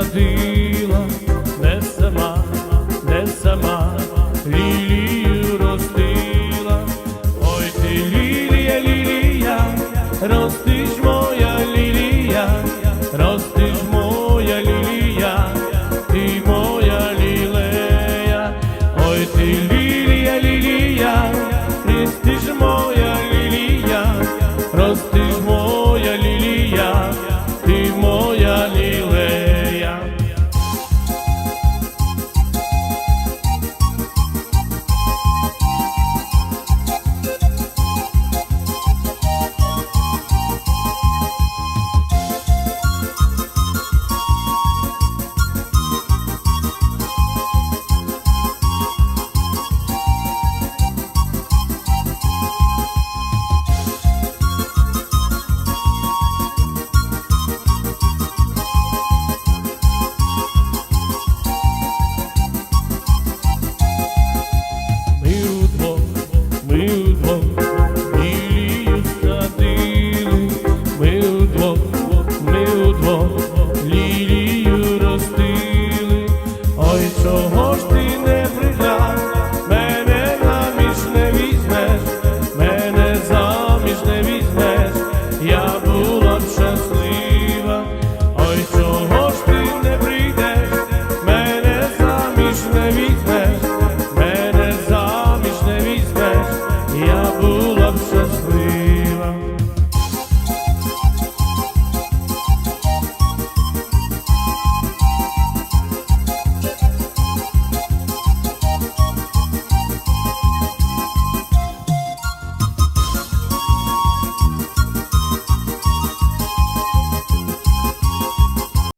садила, не сама, не сама, лілію ростила, ой ти лілія, лілія, ростиш моя лілія, ростиш моя лілія, ти моя лілея, ой ти лілія.